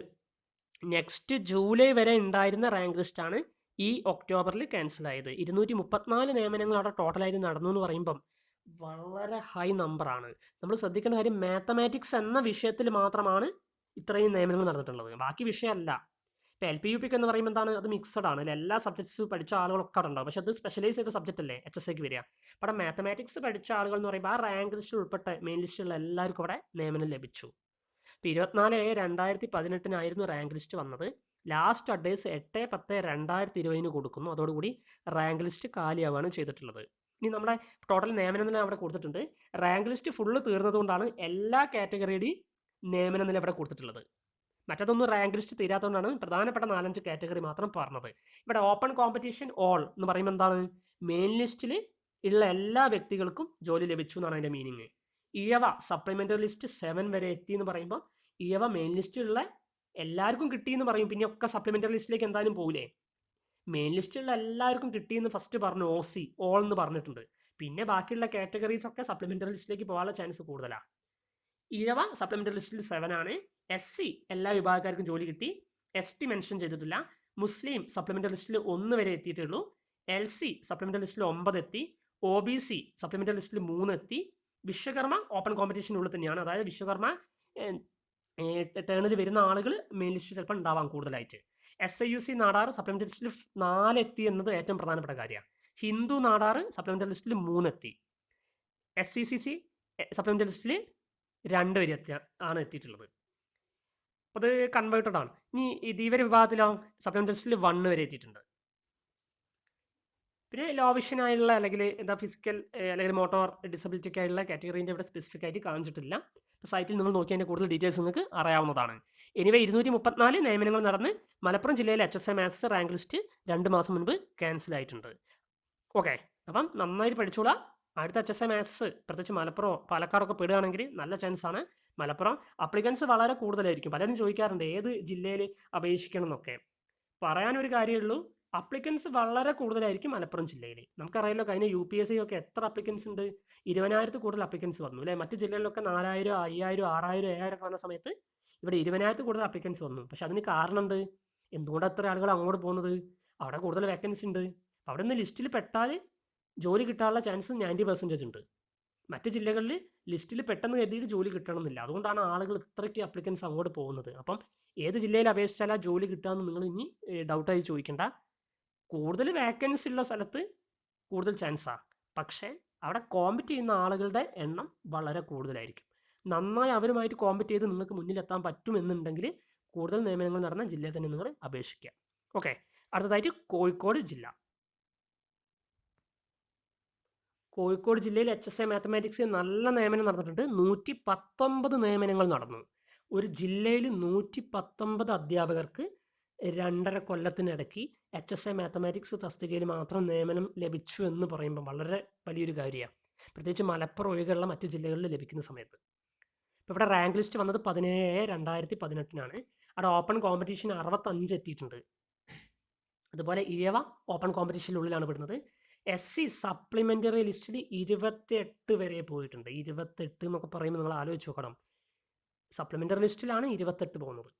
നെക്സ്റ്റ് ജൂലൈ വരെ ഉണ്ടായിരുന്ന റാങ്ക് ലിസ്റ്റാണ് ഈ ഒക്ടോബറിൽ ക്യാൻസൽ ആയത്. ഇരുന്നൂറ്റി മുപ്പത്തിനാല് നിയമനങ്ങൾ അവിടെ ടോട്ടലായിട്ട് നടന്നു എന്ന് പറയുമ്പം വളരെ ഹൈ നമ്പറാണ് നമ്മൾ ശ്രദ്ധിക്കേണ്ട കാര്യം മാത്തമാറ്റിക്സ് എന്ന വിഷയത്തിൽ മാത്രമാണ് ഇത്രയും നിയമനങ്ങൾ നടന്നിട്ടുള്ളത്. ബാക്കി വിഷയമല്ല. ഇപ്പോൾ എൽ പി യു പിക്ക് എന്ന് പറയുമ്പോൾ എന്താണ്? അത് മിക്സഡ് ആണ്. എല്ലാ സബ്ജക്ട്സ് പഠിച്ച ആളുകളൊക്കെ അവിടെ ഉണ്ടാവും. പക്ഷെ അത് സ്പെഷ്യലൈസ് ചെയ്ത സബ്ജക്റ്റ് അല്ലേ? എച്ച് എസ് എക്ക് വരിക. അവിടെ മാത്തമാറ്റിക്സ് പഠിച്ച ആളുകൾ എന്ന് പറയുമ്പോൾ ആ റാങ്ക് ലിസ്റ്റിൽ ഉൾപ്പെട്ട മെയിൻ ലിസ്റ്റിലുള്ള എല്ലാവർക്കും അവിടെ നിയമനം ലഭിച്ചു. ഇപ്പോൾ ഇരുപത്തിനാല് ഏഴ് രണ്ടായിരത്തി പതിനെട്ടിനായിരുന്നു റാങ്ക് ലിസ്റ്റ് വന്നത്. ലാസ്റ്റ് അഡ്വൈസ് എട്ട് പത്ത് രണ്ടായിരത്തി ഇരുപതിന് കൊടുക്കുന്നു. അതോടുകൂടി റാങ്ക് ലിസ്റ്റ് കാലിയാവുകയാണ് ചെയ്തിട്ടുള്ളത്. ഇനി നമ്മുടെ ടോട്ടൽ നിയമന നില അവിടെ കൊടുത്തിട്ടുണ്ട്. റാങ്ക് ലിസ്റ്റ് ഫുള്ള് തീർന്നതുകൊണ്ടാണ് എല്ലാ കാറ്റഗറിയുടെയും നിയമന നില ഇവിടെ കൊടുത്തിട്ടുള്ളത്. മറ്റതൊന്നും റാങ്ക് ലിസ്റ്റ് തീരാത്തതുകൊണ്ടാണ് പ്രധാനപ്പെട്ട നാലഞ്ച് കാറ്റഗറി മാത്രം പറഞ്ഞത്. ഇവിടെ ഓപ്പൺ കോമ്പറ്റീഷൻ ഓൾ എന്ന് പറയുമ്പോൾ എന്താണ്? മെയിൻ ലിസ്റ്റിൽ ഉള്ള എല്ലാ വ്യക്തികൾക്കും ജോലി ലഭിച്ചു എന്നാണ് അതിന്റെ meaning Ezhava supplementary list seven വരെ എത്തി എന്ന് പറയുമ്പോൾ ഇഴവ മെയിൻ ലിസ്റ്റിലുള്ള എല്ലാവർക്കും കിട്ടി എന്ന് പറയും. പിന്നെ ഒക്കെ സപ്ലിമെന്ററി ലിസ്റ്റിലേക്ക് എന്തായാലും പോകില്ലേ മെയിൻ ലിസ്റ്റിലുള്ള എല്ലാവർക്കും കിട്ടിയെന്ന് ഫസ്റ്റ് പറഞ്ഞു ഒ സി ഓൾ എന്ന് പറഞ്ഞിട്ടുണ്ട്. പിന്നെ ബാക്കിയുള്ള കാറ്റഗറീസ് ഒക്കെ സപ്ലിമെന്ററി ലിസ്റ്റിലേക്ക് പോകാനുള്ള ചാൻസ് കൂടുതലാണ് ഇഴവ സപ്ലിമെന്ററി ലിസ്റ്റിൽ സെവൻ ആണ്. എസ് സി എല്ലാ വിഭാഗക്കാർക്കും ജോലി കിട്ടി. എസ് ടി മെൻഷൻ ചെയ്തിട്ടില്ല. മുസ്ലിം സപ്ലിമെന്ററി ലിസ്റ്റിൽ ഒന്ന് വരെ എത്തിയിട്ടുള്ളൂ. എൽ സി സപ്ലിമെന്ററി ലിസ്റ്റിൽ ഒമ്പത് എത്തി. ഒ ബി സി സപ്ലിമെന്ററി ലിസ്റ്റിൽ മൂന്ന് എത്തി. വിശ്വകർമ്മ ഓപ്പൺ കോമ്പറ്റീഷനുള്ളിൽ തന്നെയാണ്. അതായത് വിശ്വകർമ്മ ടേണിൽ വരുന്ന ആളുകൾ മെയിൻ ലിസ്റ്റിൽ ചിലപ്പോൾ ഉണ്ടാവാം കൂടുതലായിട്ട്. S I U C Nadar supplementary ലിസ്റ്റിൽ നാലെത്തി എന്നത് ഏറ്റവും പ്രധാനപ്പെട്ട കാര്യമാണ് ഹിന്ദു നാടാർ സപ്ലിമെന്ററി ലിസ്റ്റിൽ മൂന്നെത്തി S C C C supplementary ലിസ്റ്റിൽ രണ്ട് വരെ എത്തിയ ആണ് എത്തിയിട്ടുള്ളത്. അത് കൺവേർട്ടഡ് ആണ്. ഇനി ഇവർ വിഭാഗത്തിലോ സപ്ലിമെന്ററി ലിസ്റ്റിൽ വണ്ണ് വരെ എത്തിയിട്ടുണ്ട്. പിന്നെ ലോവിഷൻ ആയിട്ടുള്ള അല്ലെങ്കിൽ എന്താ ഫിസിക്കൽ അല്ലെങ്കിൽ മോട്ടോർ ഡിസബിലിറ്റി ഒക്കെ ആയിട്ടുള്ള കാറ്റഗറീന്റെ ഇവിടെ സ്പെസിഫിക് ആയിട്ട് കാണിച്ചിട്ടില്ല. സൈറ്റിൽ നിങ്ങൾ നോക്കി അതിന്റെ കൂടുതൽ ഡീറ്റെയിൽസ് നിങ്ങൾക്ക് അറിയാവുന്നതാണ്. എനിവേ ഇരുന്നൂറ്റി മുപ്പത്തിനാല് നിയമനങ്ങൾ നടന്ന് മലപ്പുറം ജില്ലയിലെ H S A maths rank list രണ്ട് മാസം മുൻപ് ക്യാൻസൽ ആയിട്ടുണ്ട്. ഓക്കെ അപ്പം നന്നായിട്ട് പഠിച്ചോളാം. അടുത്ത എച്ച് എസ് എ മാത്സ് പ്രത്യേകിച്ച് മലപ്പുറം പാലക്കാടൊക്കെ പെടുകയാണെങ്കിൽ നല്ല ചാൻസ് ആണ്. മലപ്പുറം അപ്ലിക്കൻസ് വളരെ കൂടുതലായിരിക്കും. പലരും ചോദിക്കാറുണ്ട് ഏത് ജില്ലയിൽ അപേക്ഷിക്കണം എന്നൊക്കെ. പറയാനൊരു കാര്യമുള്ളൂ അപ്ലിക്കൻസ് വളരെ കൂടുതലായിരിക്കും മലപ്പുറം ജില്ലയിൽ നമുക്കറിയാമല്ലോ കഴിഞ്ഞ യു പി എസ് സി ഒക്കെ എത്ര അപ്ലിക്കൻസ് ഉണ്ട്? ഇരുപതിനായിരത്തിൽ കൂടുതൽ അപ്ലിക്കൻസ് വന്നു അല്ലേ? മറ്റു ജില്ലകളിലൊക്കെ നാലായിരം അയ്യായിരം ആറായിരം ഏഴായിരം ഒക്കെ വന്ന സമയത്ത് ഇവിടെ ഇരുപതിനായിരത്തിൽ കൂടുതൽ അപ്ലിക്കൻസ് വന്നു. പക്ഷെ അതിന് കാരണമുണ്ട് എന്തുകൊണ്ട് അത്ര ആളുകൾ അങ്ങോട്ട് പോകുന്നത്? അവിടെ കൂടുതൽ വേക്കൻസി ഉണ്ട്. അവിടെ നിന്ന് ലിസ്റ്റിൽ പെട്ടാൽ ജോലി കിട്ടാനുള്ള ചാൻസ് നയന്റി പെർസെന്റേജ് ഉണ്ട്. മറ്റു ജില്ലകളിൽ ലിസ്റ്റിൽ പെട്ടെന്ന് കരുതിയിട്ട് ജോലി കിട്ടണമെന്നില്ല. അതുകൊണ്ടാണ് ആളുകൾ ഇത്രയ്ക്ക് അപ്ലിക്കൻസ് അങ്ങോട്ട് പോകുന്നത്. അപ്പം ഏത് ജില്ലയിൽ അപേക്ഷിച്ചാൽ ആ ജോലി കിട്ടുകയെന്ന് നിങ്ങൾ ഇനി ഡൗട്ടായി ചോദിക്കണ്ട. കൂടുതൽ വേക്കൻസി ഉള്ള സ്ഥലത്ത് കൂടുതൽ ചാൻസാണ് പക്ഷേ അവിടെ കോമ്പറ്റ് ചെയ്യുന്ന ആളുകളുടെ എണ്ണം വളരെ കൂടുതലായിരിക്കും. നന്നായി അവരുമായിട്ട് കോമ്പറ്റ് ചെയ്ത് നിങ്ങൾക്ക് മുന്നിലെത്താൻ പറ്റുമെന്നുണ്ടെങ്കിൽ കൂടുതൽ നിയമനങ്ങൾ നടന്ന ജില്ലയിൽ തന്നെ നിങ്ങൾ അപേക്ഷിക്കുക. ഓക്കെ അടുത്തതായിട്ട് കോഴിക്കോട് ജില്ല. കോഴിക്കോട് ജില്ലയിൽ എച്ച് എസ് എ മാത്തമാറ്റിക്സിൽ നല്ല നിയമനം നടന്നിട്ടുണ്ട്. നൂറ്റി പത്തൊമ്പത് നിയമനങ്ങൾ നടന്നു. ഒരു ജില്ലയിൽ നൂറ്റി പത്തൊമ്പത് അധ്യാപകർക്ക് രണ്ടര കൊല്ലത്തിനിടയ്ക്ക് എച്ച് എസ് എ മാത്തമാറ്റിക്സ് തസ്തികയിൽ മാത്രം നിയമനം ലഭിച്ചു എന്ന് പറയുമ്പോൾ വളരെ വലിയൊരു കാര്യമാണ്. പ്രത്യേകിച്ച് മലപ്പുറം ഒഴികെയുള്ള മറ്റു ജില്ലകളിൽ ലഭിക്കുന്ന സമയത്ത്. ഇപ്പോൾ ഇവിടെ റാങ്ക് ലിസ്റ്റ് വന്നത് പതിനേഴ് രണ്ടായിരത്തി പതിനെട്ടിനാണ് അവിടെ ഓപ്പൺ കോമ്പറ്റീഷൻ അറുപത്തഞ്ച് എത്തിയിട്ടുണ്ട്. അതുപോലെ ഇഴവ ഓപ്പൺ കോമ്പറ്റീഷനുള്ളിലാണ് പെടുന്നത്. എസ് സി സപ്ലിമെന്ററി ലിസ്റ്റിൽ ഇരുപത്തെട്ട് വരെ പോയിട്ടുണ്ട്. ഇരുപത്തെട്ട് എന്നൊക്കെ പറയുമ്പോൾ നിങ്ങൾ ആലോചിച്ച് നോക്കണം. സപ്ലിമെന്ററി ലിസ്റ്റിലാണ് ഇരുപത്തെട്ട് പോകുന്നത്.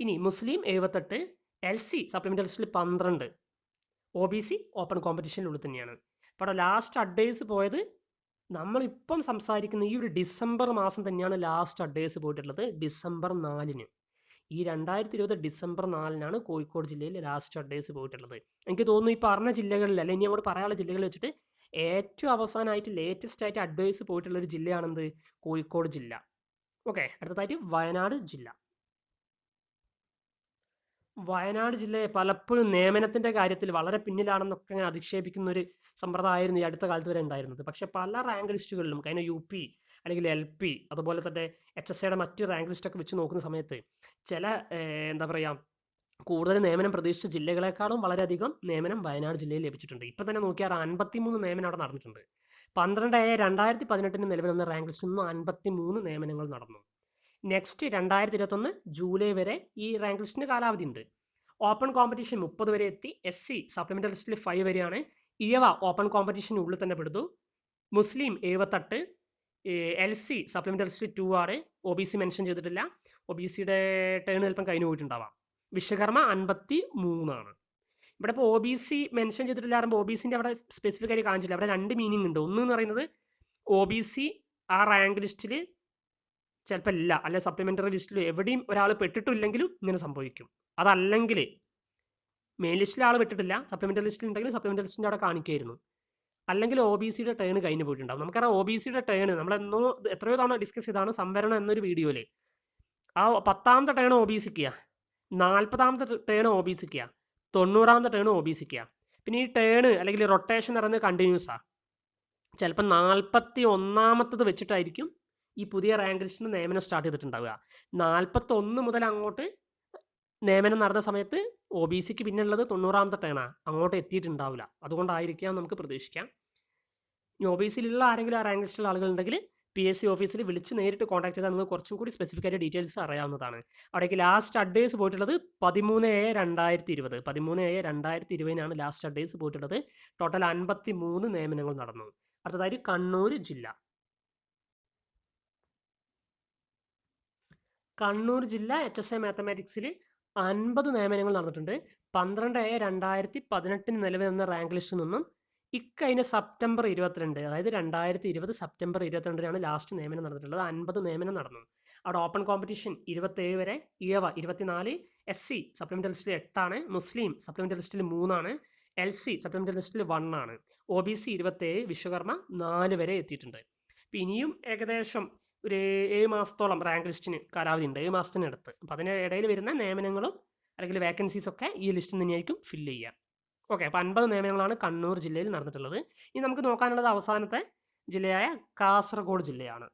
ഇനി മുസ്ലിം എഴുപത്തെട്ട് എൽ സി സപ്ലിമെന്ററി ലിസ്റ്റിൽ പന്ത്രണ്ട്. ഒ ബി സി ഓപ്പൺ കോമ്പറ്റീഷനിലുള്ളിൽ തന്നെയാണ്. അപ്പോൾ ലാസ്റ്റ് അഡ്വൈസ് പോയത് നമ്മളിപ്പം സംസാരിക്കുന്ന ഈ ഒരു ഡിസംബർ മാസം തന്നെയാണ് ലാസ്റ്റ് അഡ്വൈസ് പോയിട്ടുള്ളത്. ഡിസംബർ നാലിന്. ഈ രണ്ടായിരത്തി ഇരുപത് ഡിസംബർ നാലിനാണ് കോഴിക്കോട് ജില്ലയിൽ ലാസ്റ്റ് അഡ്വൈസ് പോയിട്ടുള്ളത്. എനിക്ക് തോന്നുന്നു ഈ പറഞ്ഞ ജില്ലകളിൽ അല്ലെങ്കിൽ ഇനി അങ്ങോട്ട് പറയാനുള്ള ജില്ലകളിൽ വെച്ചിട്ട് ഏറ്റവും അവസാനമായിട്ട് ലേറ്റസ്റ്റ് ആയിട്ട് അഡ്വൈസ് പോയിട്ടുള്ള ഒരു ജില്ലയാണെന്ത്? കോഴിക്കോട് ജില്ല. ഓക്കെ അടുത്തതായിട്ട് വയനാട് ജില്ല. വയനാട് ജില്ലയെ പലപ്പോഴും നിയമനത്തിന്റെ കാര്യത്തിൽ വളരെ പിന്നിലാണെന്നൊക്കെ അധിക്ഷേപിക്കുന്ന ഒരു സമ്പ്രദായമായിരുന്നു ഈ അടുത്ത കാലത്ത് വരെ ഉണ്ടായിരുന്നത്. പക്ഷെ പല റാങ്ക് ലിസ്റ്റുകളിലും കഴിഞ്ഞ യു പി അല്ലെങ്കിൽ എൽ പി അതുപോലെ തന്നെ എച്ച് എസ് എയുടെ മറ്റ് റാങ്ക് ലിസ്റ്റൊക്കെ വെച്ച് നോക്കുന്ന സമയത്ത് ചില എന്താ പറയുക കൂടുതൽ നിയമനം പ്രതീക്ഷിച്ച ജില്ലകളെക്കാളും വളരെയധികം നിയമനം വയനാട് ജില്ലയിൽ ലഭിച്ചിട്ടുണ്ട്. ഇപ്പം തന്നെ നോക്കിയാൽ അൻപത്തിമൂന്ന് നിയമനം അവിടെ നടന്നിട്ടുണ്ട്. പന്ത്രണ്ട് ഏഴ് രണ്ടായിരത്തി പതിനെട്ടിന് നിലവിൽ വന്ന റാങ്ക് ലിസ്റ്റിൽ നിന്ന് അൻപത്തി മൂന്ന് നിയമനങ്ങൾ നടന്നു. നെക്സ്റ്റ് രണ്ടായിരത്തി ഇരുപത്തൊന്ന് ജൂലൈ വരെ ഈ റാങ്ക് ലിസ്റ്റിന് കാലാവധി ഉണ്ട്. ഓപ്പൺ കോമ്പറ്റീഷൻ മുപ്പത് വരെ എത്തി. എസ് സി സപ്ലിമെന്ററി ലിസ്റ്റിൽ ഫൈവ് വരെയാണ്. ഇയവ ഓപ്പൺ കോമ്പറ്റീഷനുള്ളിൽ തന്നെ പെടുത്തു മുസ്ലിം എഴുപത്തെട്ട് എൽ സി സപ്ലിമെന്ററി ലിസ്റ്റിൽ ടു ആണ് ഒ ബി സി മെൻഷൻ ചെയ്തിട്ടില്ല. ഒ ബി സിയുടെ ടേൺ ചിലപ്പം കഴിഞ്ഞു പോയിട്ടുണ്ടാവാം. വിശ്വകർമ്മ അൻപത്തി മൂന്നാണ് ഇവിടെ ഇപ്പോൾ ഒ ബി സി മെൻഷൻ ചെയ്തിട്ടില്ല പറയുമ്പോൾ ഒ ബി സിന്റെ അവിടെ സ്പെസിഫിക് ആയി കാണിച്ചില്ല. അവിടെ രണ്ട് മീനിങ് ഉണ്ട്. ഒന്ന് എന്ന് പറയുന്നത് ഒ ബി സി ആ റാങ്ക് ലിസ്റ്റിൽ ചിലപ്പോൾ ഇല്ല. അല്ലെ സപ്ലിമെന്ററി ലിസ്റ്റിൽ എവിടെയും ഒരാൾ പെട്ടിട്ടില്ലെങ്കിലും ഇങ്ങനെ സംഭവിക്കും. അതല്ലെങ്കിൽ മെയിൻ ലിസ്റ്റിൽ ആൾ പെട്ടിട്ടില്ല. സപ്ലിമെന്ററി ലിസ്റ്റിൽ ഉണ്ടെങ്കിൽ സപ്ലിമെന്ററി ലിസ്റ്റിന്റെ അവിടെ കാണിക്കുമായിരുന്നു അല്ലെങ്കിൽ ഒ ബി സിയുടെ ടേൺ കഴിഞ്ഞ് പോയിട്ടുണ്ടാവും. നമുക്കറിയാം ഒ ബി സിയുടെ ടേൺ നമ്മൾ എന്നോ എത്രയോ തവണ ഡിസ്കസ് ചെയ്താണ് സംവരണം എന്നൊരു വീഡിയോയിൽ ആ പത്താമത്തെ ടേൺ ഒ ബി സിക്കുക നാൽപ്പതാമത്തെ ടേൺ ഒ ബി സിക്കുക തൊണ്ണൂറാമത്തെ ടേൺ ഒ ബി സിക്കുക പിന്നെ ഈ ടേൺ അല്ലെങ്കിൽ റൊട്ടേഷൻ പറയുന്നത് കണ്ടിന്യൂസാണ് ചിലപ്പോൾ നാൽപ്പത്തി ഒന്നാമത്തത് വെച്ചിട്ടായിരിക്കും ഈ പുതിയ റാങ്ക് ലിസ്റ്റിന് നിയമനം സ്റ്റാർട്ട് ചെയ്തിട്ടുണ്ടാവുക. നാൽപ്പത്തൊന്ന് മുതൽ അങ്ങോട്ട് നിയമനം നടന്ന സമയത്ത് ഒ ബി സിക്ക് പിന്നുള്ളത് തൊണ്ണൂറാമത്തെ ടേണാണ് അങ്ങോട്ട് എത്തിയിട്ടുണ്ടാവില്ല. അതുകൊണ്ടായിരിക്കാം നമുക്ക് പ്രതീക്ഷിക്കാം. ഇനി ഒ ആരെങ്കിലും ആ റാങ്ക് ലിസ്റ്റിലുള്ള ആളുകളുണ്ടെങ്കിൽ പി എസ് സി ഓഫീസിൽ വിളിച്ച് നേരിട്ട് കോൺടാക്ട് ചെയ്താൽ നിങ്ങൾക്ക് കുറച്ചും കൂടി സ്പെസിഫിക് ആയിട്ട് ഡീറ്റെയിൽസ് അറിയാവുന്നതാണ്. അവിടേക്ക് ലാസ്റ്റ് അഡ്വൈസ് പോയിട്ടുള്ളത് പതിമൂന്ന് ഏഴ് രണ്ടായിരത്തി ഇരുപത്. പതിമൂന്ന് ഏഴ് രണ്ടായിരത്തി ഇരുപതിനാണ് ലാസ്റ്റ് അഡ്വൈസ് പോയിട്ടുള്ളത്. ടോട്ടൽ അൻപത്തി മൂന്ന് നിയമനങ്ങൾ നടന്നു. അടുത്തതായിട്ട് കണ്ണൂർ ജില്ല. കണ്ണൂർ ജില്ല എച്ച് എസ് എ മാത്തമാറ്റിക്സിൽ അൻപത് നിയമനങ്ങൾ നടന്നിട്ടുണ്ട്. പന്ത്രണ്ട് ഏഴ് രണ്ടായിരത്തി പതിനെട്ടിന് നിലവിൽ വന്ന റാങ്ക് ലിസ്റ്റിൽ നിന്നും ഇക്കഴിഞ്ഞ സെപ്റ്റംബർ ഇരുപത്തിരണ്ട് അതായത് രണ്ടായിരത്തി ഇരുപത് സെപ്റ്റംബർ ഇരുപത്തിരണ്ടിനാണ് ലാസ്റ്റ് നിയമനം നടന്നിട്ടുള്ളത്. അൻപത് നിയമനം നടന്നു അവിടെ ഓപ്പൺ കോമ്പറ്റീഷൻ ഇരുപത്തേഴ് വരെ ഇയവ ഇരുപത്തിനാല് എസ് സി സപ്ലിമെന്ററി ലിസ്റ്റിൽ എട്ടാണ് മുസ്ലിം സപ്ലിമെന്ററി ലിസ്റ്റിൽ മൂന്നാണ് എൽ സി സപ്ലിമെന്ററി ലിസ്റ്റിൽ വൺ ആണ്. ഒ ബി സി ഇരുപത്തേഴ് വിശ്വകർമ്മ നാല് വരെ എത്തിയിട്ടുണ്ട്. ഇനിയും ഏകദേശം ഒരു ഏഴ് മാസത്തോളം റാങ്ക് ലിസ്റ്റിന് കാലാവധി ഉണ്ട്. ഏഴ് മാസത്തിനടുത്ത്. അപ്പം അതിന് ഇടയിൽ വരുന്ന നിയമനങ്ങളും അല്ലെങ്കിൽ വേക്കൻസീസ് ഒക്കെ ഈ ലിസ്റ്റിൽ തന്നെയായിരിക്കും ഫില്ല് ചെയ്യുക. ഓക്കെ അപ്പോൾ അൻപത് നിയമനങ്ങളാണ് കണ്ണൂർ ജില്ലയിൽ നടന്നിട്ടുള്ളത്. ഇനി നമുക്ക് നോക്കാനുള്ളത് അവസാനത്തെ ജില്ലയായ കാസർഗോഡ് ജില്ലയാണ്.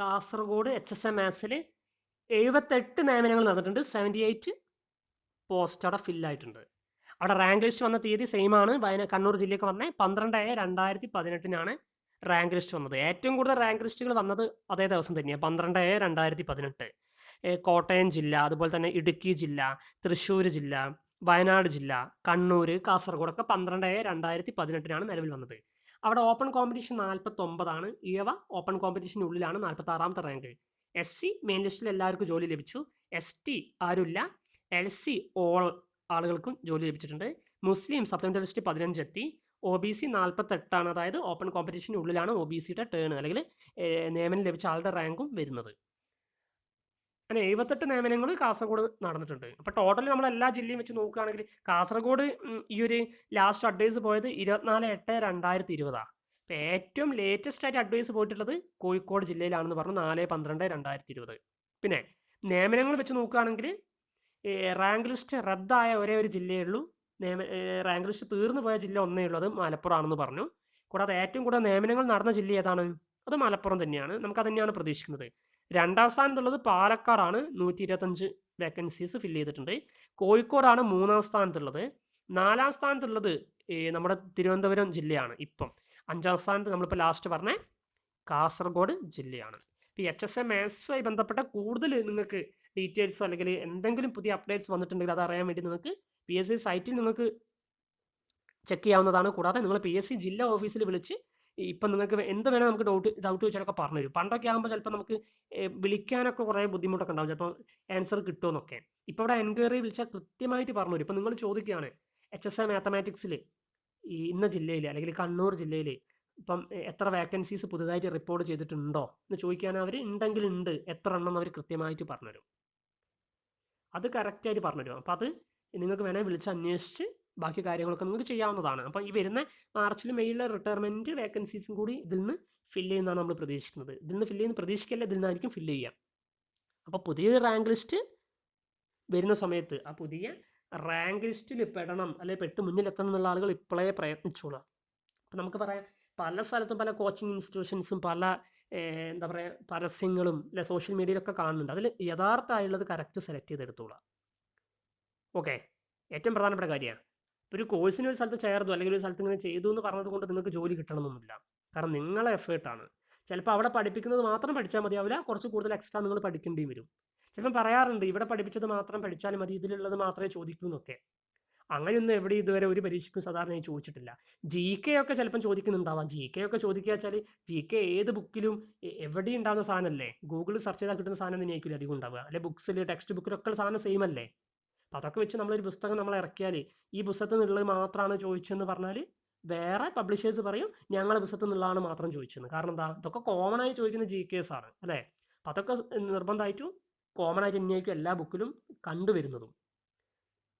കാസർഗോഡ് എച്ച് എസ് എം എസിൽ എഴുപത്തെട്ട് നിയമനങ്ങൾ നടന്നിട്ടുണ്ട്. സെവന്റി എയ്റ്റ് പോസ്റ്റ് അവിടെ ഫില്ലായിട്ടുണ്ട് അവിടെ റാങ്ക് ലിസ്റ്റ് വന്ന തീയതി സെയിം ആണ്. കണ്ണൂർ ജില്ലയ്ക്ക് വന്നത് പന്ത്രണ്ട് ഏഴ് രണ്ടായിരത്തി പതിനെട്ടിനാണ് റാങ്ക് ലിസ്റ്റ് വന്നത്. ഏറ്റവും കൂടുതൽ റാങ്ക് ലിസ്റ്റുകൾ വന്നത് അതേ ദിവസം തന്നെയാണ് പന്ത്രണ്ട് ഏഴ് രണ്ടായിരത്തി പതിനെട്ട് കോട്ടയം ജില്ല അതുപോലെ തന്നെ ഇടുക്കി ജില്ല തൃശ്ശൂർ ജില്ല വയനാട് ജില്ല കണ്ണൂർ കാസർഗോഡ് ഒക്കെ പന്ത്രണ്ട് രണ്ടായിരത്തി പതിനെട്ടിനാണ് നിലവിൽ വന്നത്. അവിടെ ഓപ്പൺ കോമ്പറ്റീഷൻ നാൽപ്പത്തി ഒമ്പതാണ് ഇവ ഓപ്പൺ കോമ്പറ്റീഷനുള്ളിലാണ് നാൽപ്പത്തി ആറാമത്തെ റാങ്ക് എസ് സി മെയിൻ ലിസ്റ്റിൽ എല്ലാവർക്കും ജോലി ലഭിച്ചു. എസ് ടി ആരുമില്ല എൽ സി ഓൾ ആളുകൾക്കും ജോലി ലഭിച്ചിട്ടുണ്ട്. മുസ്ലിം സപ്ലിമെന്ററി ലിസ്റ്റ് പതിനഞ്ച് എത്തി. ഒ ബി സി നാൽപ്പത്തെട്ടാണ് അതായത് ഓപ്പൺ കോമ്പറ്റീഷനുള്ളിലാണ് ഒ ബി സിയുടെ ടേൺ അല്ലെങ്കിൽ നിയമനം ലഭിച്ച ആളുടെ റാങ്കും വരുന്നത്. അങ്ങനെ എഴുപത്തെട്ട് നിയമനങ്ങൾ കാസർഗോഡ് നടന്നിട്ടുണ്ട്. അപ്പോൾ ടോട്ടലി നമ്മൾ എല്ലാ ജില്ലയും വെച്ച് നോക്കുകയാണെങ്കിൽ കാസർഗോഡ് ഈ ഒരു ലാസ്റ്റ് അഡ്വൈസ് പോയത് ഇരുപത്തിനാല് എട്ട് രണ്ടായിരത്തി ഇരുപതാണ് അപ്പോൾ ഏറ്റവും ലേറ്റസ്റ്റ് ആയിട്ട് അഡ്വൈസ് പോയിട്ടുള്ളത് കോഴിക്കോട് ജില്ലയിലാണെന്ന് പറഞ്ഞു നാല് പന്ത്രണ്ട് രണ്ടായിരത്തി ഇരുപത് പിന്നെ നിയമനങ്ങൾ വെച്ച് നോക്കുകയാണെങ്കിൽ റാങ്ക് ലിസ്റ്റ് റദ്ദായ ഒരേ ഒരു ജില്ലയേ ഉള്ളൂ. നിയമ റാങ്ക് ലിസ്റ്റ് തീർന്നു പോയ ജില്ല ഒന്നേ ഉള്ളൂ. അത് മലപ്പുറം ആണെന്ന് പറഞ്ഞു. കൂടാതെ ഏറ്റവും കൂടുതൽ നിയമനങ്ങൾ നടന്ന ജില്ല ഏതാണ്? അത് മലപ്പുറം തന്നെയാണ്. നമുക്ക് അത് തന്നെയാണ് പ്രതീക്ഷിക്കുന്നത്. രണ്ടാം സ്ഥാനത്തുള്ളത് പാലക്കാടാണ്. നൂറ്റി ഇരുപത്തഞ്ച് വേക്കൻസീസ് ഫില്ല് ചെയ്തിട്ടുണ്ട്. കോഴിക്കോടാണ് മൂന്നാം സ്ഥാനത്തുള്ളത്. നാലാം സ്ഥാനത്തുള്ളത് നമ്മുടെ തിരുവനന്തപുരം ജില്ലയാണ് ഇപ്പം. അഞ്ചാം സ്ഥാനത്ത് നമ്മളിപ്പോൾ ലാസ്റ്റ് പറഞ്ഞ കാസർഗോഡ് ജില്ലയാണ്. ഈ എച്ച് എസ് എ മാത്സുമായി ബന്ധപ്പെട്ട കൂടുതൽ നിങ്ങൾക്ക് ഡീറ്റെയിൽസോ അല്ലെങ്കിൽ എന്തെങ്കിലും പുതിയ അപ്ഡേറ്റ്സ് വന്നിട്ടുണ്ടെങ്കിൽ അത് അറിയാൻ വേണ്ടി നിങ്ങൾക്ക് പി എസ് സി സൈറ്റിൽ നിങ്ങൾക്ക് ചെക്ക് ചെയ്യാവുന്നതാണ്. കൂടാതെ നിങ്ങൾ പി എസ് സി ജില്ലാ ഓഫീസിൽ വിളിച്ച് ഇപ്പം നിങ്ങൾക്ക് എന്ത് വേണേൽ നമുക്ക് ഡൗട്ട് ഡൗട്ട് ചോദിച്ചാലൊക്കെ പറഞ്ഞു തരും. പണ്ടൊക്കെ ആകുമ്പോൾ ചിലപ്പോൾ നമുക്ക് വിളിക്കാനൊക്കെ കുറേ ബുദ്ധിമുട്ടൊക്കെ ഉണ്ടാവും. ചിലപ്പോൾ ആൻസർ കിട്ടുമെന്നൊക്കെ ഇപ്പോൾ ഇവിടെ എൻക്വയറി വിളിച്ചാൽ കൃത്യമായിട്ട് പറഞ്ഞു തരും. ഇപ്പം നിങ്ങൾ ചോദിക്കുകയാണ് എച്ച് എസ് എ മാത്തമാറ്റിക്സിൽ ഈ ഇന്ന ജില്ലയിൽ അല്ലെങ്കിൽ കണ്ണൂർ ജില്ലയിൽ ഇപ്പം എത്ര വേക്കൻസീസ് പുതുതായിട്ട് റിപ്പോർട്ട് ചെയ്തിട്ടുണ്ടോ എന്ന് ചോദിക്കാൻ അവർ ഉണ്ടെങ്കിൽ ഉണ്ട് എത്ര എണ്ണം അവർ കൃത്യമായിട്ട് പറഞ്ഞുതരും അത് കറക്റ്റായിട്ട് പറഞ്ഞുതരും അപ്പം അത് നിങ്ങൾക്ക് വേണമെങ്കിൽ വിളിച്ച് അന്വേഷിച്ച് ബാക്കി കാര്യങ്ങളൊക്കെ നിങ്ങൾക്ക് ചെയ്യാവുന്നതാണ്. അപ്പോൾ ഈ വരുന്ന മാർച്ചിലും മെയ്യിലെ റിട്ടയർമെന്റ് വേക്കൻസീസും കൂടി ഇതിൽ നിന്ന് ഫില്ല് ചെയ്യുന്നതാണ് നമ്മൾ പ്രതീക്ഷിക്കുന്നത്. ഇതിൽ നിന്ന് ഫില്ല് ചെയ്യുന്ന പ്രതീക്ഷിക്കല്ല? ഇതിൽ നിന്നായിരിക്കും ഫില്ല് ചെയ്യുക. അപ്പോൾ പുതിയ റാങ്ക് ലിസ്റ്റ് വരുന്ന സമയത്ത് ആ പുതിയ റാങ്ക് ലിസ്റ്റിൽ പെടണം അല്ലെങ്കിൽ പെട്ട് മുന്നിലെത്തണം എന്നുള്ള ആളുകൾ ഇപ്പോഴേ പ്രയത്നിച്ചോളാം അപ്പം നമുക്ക് പറയാം പല സ്ഥലത്തും പല കോച്ചിങ് ഇൻസ്റ്റിറ്റ്യൂഷൻസും പല എന്താ പറയുക പരസ്യങ്ങളും അല്ലെ സോഷ്യൽ മീഡിയയിലൊക്കെ കാണുന്നുണ്ട്. അതിൽ യഥാർത്ഥമായുള്ളത് കറക്റ്റ് സെലക്ട് ചെയ്തെടുത്തോളാം ഓക്കെ ഏറ്റവും പ്രധാനപ്പെട്ട കാര്യമാണ് ഒരു കോഴ്സിന് ഒരു സ്ഥലത്ത് ചേർന്നു അല്ലെങ്കിൽ ഒരു സ്ഥലത്ത് ഇങ്ങനെ ചെയ്തു എന്ന് പറഞ്ഞത് കൊണ്ട് നിങ്ങൾക്ക് ജോലി കിട്ടണമെന്നൊന്നുമില്ല. കാരണം നിങ്ങളെ എഫേർട്ടാണ് ചിലപ്പോൾ അവിടെ പഠിപ്പിക്കുന്നത് മാത്രം പഠിച്ചാൽ മതിയാവില്ല കുറച്ച് കൂടുതൽ എക്സ്ട്രാ നിങ്ങൾ പഠിക്കേണ്ടി വരും. ചിലപ്പം പറയാറുണ്ട് ഇവിടെ പഠിപ്പിച്ചത് മാത്രം പഠിച്ചാൽ മതി ഇതിലുള്ളത് മാത്രമേ ചോദിക്കൂ എന്നൊക്കെ. അങ്ങനെയൊന്നും എവിടെ ഇതുവരെ ഒരു പരീക്ഷയ്ക്കും സാധാരണയായി ചോദിച്ചിട്ടില്ല. ജി കെ ഒക്കെ ചിലപ്പം ചോദിക്കുന്നുണ്ടാവാം. ജി കെ ഒക്കെ ചോദിക്കുക വെച്ചാൽ ജി കെ ഏത് ബുക്കിലും എവിടെ ഉണ്ടാകുന്ന സാധനമല്ലേ? ഗൂഗിളിൽ സെർച്ച് ചെയ്താൽ കിട്ടുന്ന സാധനം തന്നെയായിരിക്കും അധികം ഉണ്ടാവുക? അല്ലെ ബുക്സിൽ ടെക്സ്റ്റ് ബുക്കിലൊക്കെ സാധനം സെയിം അല്ലേ? അപ്പം അതൊക്കെ വെച്ച് നമ്മളൊരു പുസ്തകം നമ്മൾ ഇറക്കിയാൽ ഈ പുസ്തകത്തിൽ നിന്നുള്ളത് മാത്രമാണ് ചോദിച്ചതെന്ന് പറഞ്ഞാൽ വേറെ പബ്ലിഷേഴ്സ് പറയും ഞങ്ങളെ പുസ്തകത്തിൽ നിന്നുള്ളതാണ് മാത്രം ചോദിച്ചത് കാരണം എന്താ? ഇതൊക്കെ കോമൺ ആയി ചോദിക്കുന്ന ജി കേസ് ആണ് അല്ലേ? അപ്പം അതൊക്കെ നിർബന്ധമായിട്ടും കോമൺ ആയിട്ട് തന്നെയായിരിക്കും എല്ലാ ബുക്കിലും കണ്ടുവരുന്നതും.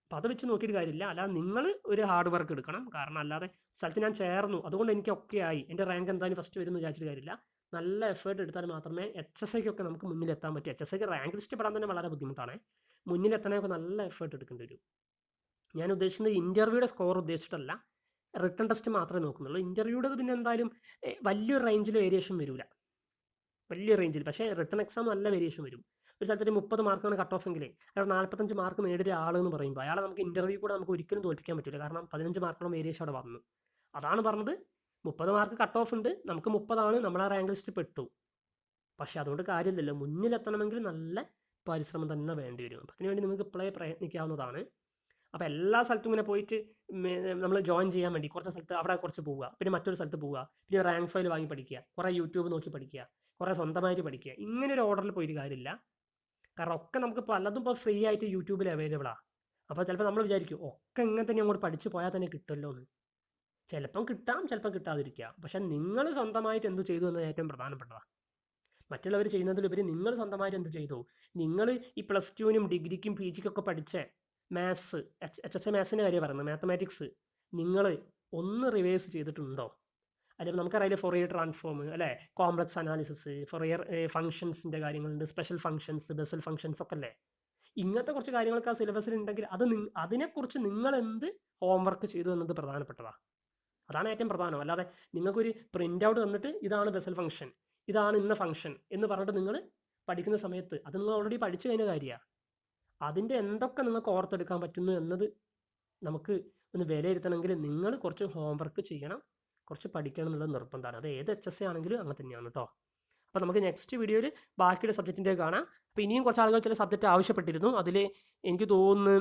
അപ്പം അത് വെച്ച് നോക്കിയിട്ട് കാര്യമില്ല. അല്ലാതെ നിങ്ങൾ ഒരു ഹാർഡ് വർക്ക് എടുക്കണം. കാരണം അല്ലാതെ സ്ഥലത്ത് ഞാൻ ചേർന്നു. അതുകൊണ്ട് എനിക്ക് ഒക്കെ ആയി. എന്റെ റാങ്ക് എന്തായാലും ഫസ്റ്റ് വരുമെന്ന് വിചാരിച്ചിട്ട് കാര്യമില്ല. നല്ല എഫേർട്ട് എടുത്താൽ മാത്രമേ എച്ച് എസ് ഐക്കൊക്കെ നമുക്ക് മുന്നിലെത്താൻ പറ്റൂ. എച്ച് എസ് ഐക്ക് റാങ്ക് ലിസ്റ്റ് പെടാൻ തന്നെ വളരെ ബുദ്ധിമുട്ടാണ്. മുന്നിലെത്താനൊക്കെ നല്ല എഫേർട്ട് എടുക്കേണ്ടി വരും. ഞാൻ ഉദ്ദേശിക്കുന്നത് ഇന്റർവ്യൂയുടെ സ്കോർ ഉദ്ദേശിച്ചിട്ടല്ല റിട്ടേൺ ടെസ്റ്റ് മാത്രമേ നോക്കുന്നുള്ളൂ. ഇന്റർവ്യൂയുടെ പിന്നെ എന്തായാലും വലിയ വലിയൊരു റേഞ്ചിൽ വേരിയേഷൻ വരില്ല വലിയ റേഞ്ചിൽ പക്ഷേ റിട്ടേൺ എക്സാം നല്ല വേരിയേഷൻ വരും. ഒരു സ്ഥലത്തൊരു മുപ്പത് മാർക്കാണ് കട്ട് ഓഫ് എങ്കിൽ അയാൾ നാൽപ്പത്തഞ്ച് മാർക്ക് നേടിയ ആളെന്ന് പറയുമ്പോൾ അയാളെ നമുക്ക് ഇന്റർവ്യൂ കൂടെ നമുക്ക് ഒരിക്കലും തോൽപ്പിക്കാൻ പറ്റില്ല കാരണം പതിനഞ്ച് മാർക്കോളം വേരിയേഷൻ അവിടെ വന്നു. അതാണ് പറഞ്ഞത്. മുപ്പത് മാർക്ക് കട്ട് ഓഫ് ഉണ്ട്. നമുക്ക് മുപ്പതാണ് നമ്മൾ ആ റാങ്ക് ലിസ്റ്റ് പെട്ടു. പക്ഷേ അതുകൊണ്ട് കാര്യമില്ലല്ലോ. മുന്നിലെത്തണമെങ്കിൽ നല്ല പരിശ്രമം തന്നെ വേണ്ടി വരും. അപ്പം അതിനുവേണ്ടി നിങ്ങൾക്ക് ഇപ്പോഴേ പ്രയത്നിക്കാവുന്നതാണ്. അപ്പോൾ എല്ലാ സ്ഥലത്തും ഇങ്ങനെ പോയിട്ട് നമ്മൾ ജോയിൻ ചെയ്യാൻ വേണ്ടി കുറച്ച് സ്ഥലത്ത് അവിടെ കുറച്ച് പോവുക പിന്നെ മറ്റൊരു സ്ഥലത്ത് പോവുക പിന്നെ റാങ്ക് ഫയൽ വാങ്ങി പഠിക്കുക കുറേ യൂട്യൂബ് നോക്കി പഠിക്കുക കുറേ സ്വന്തമായിട്ട് പഠിക്കുക. ഇങ്ങനെ ഒരു ഓർഡറിൽ പോയിട്ട് കാര്യമില്ല. കാരണം ഒക്കെ നമുക്ക് പലതും ഇപ്പോൾ ഫ്രീ ആയിട്ട് യൂട്യൂബിൽ അവൈലബിളാണ് അപ്പോൾ ചിലപ്പോൾ നമ്മൾ വിചാരിക്കും ഒക്കെ ഇങ്ങനെ തന്നെ അങ്ങോട്ട് പഠിച്ച് പോയാൽ തന്നെ കിട്ടുമല്ലോ എന്ന്. ചിലപ്പം കിട്ടാം ചിലപ്പം കിട്ടാതിരിക്കാം. പക്ഷെ നിങ്ങൾ സ്വന്തമായിട്ട് എന്ത് ചെയ്തു എന്നത് ഏറ്റവും പ്രധാനപ്പെട്ടതാണ്. മറ്റുള്ളവർ ചെയ്യുന്നതിലുപരി നിങ്ങൾ സ്വന്തമായിട്ട് എന്ത് ചെയ്തു? നിങ്ങൾ ഈ പ്ലസ് ടുവിനും ഡിഗ്രിക്കും പി ജിക്കൊക്കെ പഠിച്ച മാത്സ് എച്ച് എസ് എ മാത്സിന്റെ കാര്യം പറയുന്നത് മാത്തമാറ്റിക്സ് നിങ്ങൾ ഒന്ന് റിവേഴ്സ് ചെയ്തിട്ടുണ്ടോ? അല്ലെങ്കിൽ നമുക്കറിയില്ല ഫൊറിയർ ട്രാൻസ്ഫോം അല്ലേ? കോംപ്ലക്സ് അനാലിസിസ് ഫൊറിയർ ഫംഗ്ഷൻസിന്റെ കാര്യങ്ങളുണ്ട് സ്പെഷ്യൽ ഫംഗ്ഷൻസ് ബെസൽ ഫംഗ്ഷൻസ് ഒക്കെ അല്ലേ ഇങ്ങനത്തെ കുറച്ച് കാര്യങ്ങളൊക്കെ ആ സിലബസിൽ ഉണ്ടെങ്കിൽ അത് അതിനെക്കുറിച്ച് നിങ്ങൾ എന്ത് ഹോംവർക്ക് ചെയ്തു എന്നത് പ്രധാനപ്പെട്ടതാണ് അതാണ് ഏറ്റവും പ്രധാനം. അല്ലാതെ നിങ്ങൾക്കൊരു പ്രിന്റ് ഔട്ട് തന്നിട്ട് ഇതാണ് ബെസൽ ഫംഗ്ഷൻ ഇതാണ് ഇന്ന ഫംഗ്ഷൻ എന്ന് പറഞ്ഞിട്ട് നിങ്ങൾ പഠിക്കുന്ന സമയത്ത് അത് നിങ്ങൾ ഓൾറെഡി പഠിച്ചു കഴിഞ്ഞ കാര്യമാണ്. അതിന്റെ എന്തൊക്കെ നിങ്ങൾക്ക് ഓർത്തെടുക്കാൻ പറ്റുന്നു എന്നത് നമുക്ക് ഒന്ന് വിലയിരുത്തണമെങ്കിൽ നിങ്ങൾ കുറച്ച് ഹോംവർക്ക് ചെയ്യണം കുറച്ച് പഠിക്കണം എന്നുള്ളത് നിർബന്ധമാണ്. അത് ഏത് എച്ച് എസ് ആണെങ്കിലും അങ്ങനെ തന്നെയാണ് കേട്ടോ അപ്പോൾ നമുക്ക് നെക്സ്റ്റ് വീഡിയോയിൽ ബാക്കിയുള്ള സബ്ജക്റ്റിന്റെ കാണാം. അപ്പോൾ ഇനിയും കുറച്ച് ആളുകൾ ചില സബ്ജക്റ്റ് ആവശ്യപ്പെട്ടിരുന്നു. അതിൽ എനിക്ക് തോന്നുന്നു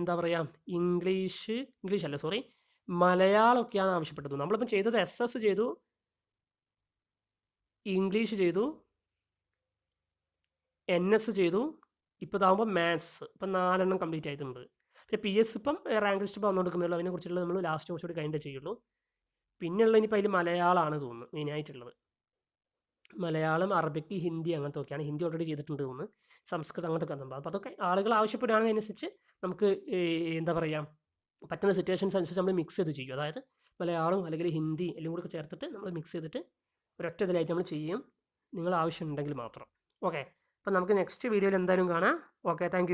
എന്താ പറയുക ഇംഗ്ലീഷ് ഇംഗ്ലീഷ് അല്ല സോറി മലയാളമൊക്കെയാണ് ആവശ്യപ്പെട്ടത്. നമ്മളിപ്പം ചെയ്തത് എസ് എസ് ചെയ്തു. ഇംഗ്ലീഷ് ചെയ്തു എൻ എസ് ചെയ്തു ഇപ്പോൾ ഇതാകുമ്പോൾ മാത്സ് ഇപ്പം നാലെണ്ണം കംപ്ലീറ്റ് ആയിട്ടുണ്ട്. പിന്നെ പി എസ് ഇപ്പം റാങ്ക് ലിസ്റ്റ് ഇപ്പോൾ വന്നുകൊടുക്കുന്നുള്ളൂ അതിനെക്കുറിച്ചുള്ള നമ്മൾ ലാസ്റ്റ് കുറച്ചുകൂടി കഴിഞ്ഞിട്ട് ചെയ്യുള്ളൂ. പിന്നെയുള്ള ഇനിയിപ്പോൾ അതിൽ മലയാളമാണ് തോന്നുന്നു മെയിനായിട്ടുള്ളത്. മലയാളം അറബിക്ക് ഹിന്ദി അങ്ങനത്തെ ഒക്കെയാണ്. ഹിന്ദി ഓൾറെഡി ചെയ്തിട്ടുണ്ട് തോന്നുന്നു. സംസ്കൃതം അങ്ങനത്തെ ഒക്കെ അപ്പോൾ അതൊക്കെ ആളുകൾ ആവശ്യപ്പെടുകയാണെങ്കിൽ അനുസരിച്ച് നമുക്ക് എന്താ പറയുക പറ്റുന്ന സിറ്റുവേഷൻസ് അനുസരിച്ച് നമ്മൾ മിക്സ് ചെയ്ത് ചെയ്യും. അതായത് മലയാളം അല്ലെങ്കിൽ ഹിന്ദി എല്ലാം കൂടെ ചേർത്തിട്ട് നമ്മൾ മിക്സ് ചെയ്തിട്ട് ഒരൊറ്റ ഇതിലായിട്ട് നമ്മൾ ചെയ്യും. നിങ്ങൾ ആവശ്യമുണ്ടെങ്കിൽ മാത്രം. ഓക്കെ അപ്പം നമുക്ക് നെക്സ്റ്റ് വീഡിയോയിൽ എന്തായാലും കാണാം. Okay thank